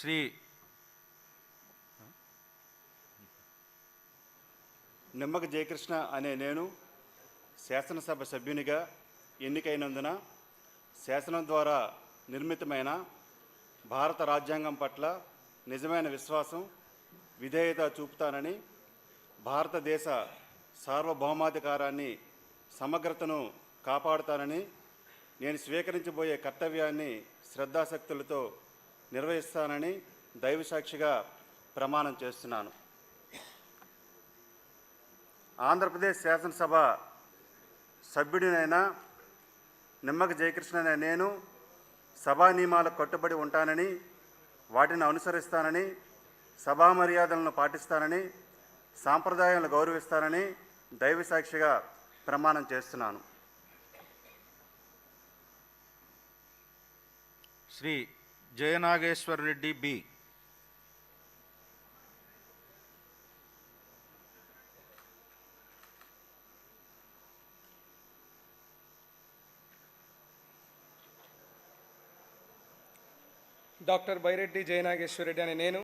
శ్రీ నిమ్మక జయకృష్ణ అనే నేను శాసనసభ సభ్యునిగా ఎన్నికైనందున శాసనం ద్వారా నిర్మితమైన భారత రాజ్యాంగం పట్ల నిజమైన విశ్వాసం విధేయత చూపుతానని భారతదేశ సార్వభౌమాధికారాన్ని సమగ్రతను కాపాడుతానని నేను స్వీకరించబోయే కర్తవ్యాన్ని శ్రద్ధాశక్తులతో నిర్వహిస్తానని దైవసాక్షిగా ప్రమాణం చేస్తున్నాను. ఆంధ్రప్రదేశ్ శాసనసభ సభ్యుడినైన నిమ్మక జయకృష్ణ నేను సభా నియమాలకు కట్టుబడి ఉంటానని వాటిని అనుసరిస్తానని సభా మర్యాదలను పాటిస్తానని సాంప్రదాయాలను గౌరవిస్తానని దైవసాక్షిగా ప్రమాణం చేస్తున్నాను. శ్రీ జయనాగేశ్వర్ రెడ్డి బి. డాక్టర్ బైరెడ్డి జయనాగేశ్వరరెడ్డి అనే నేను.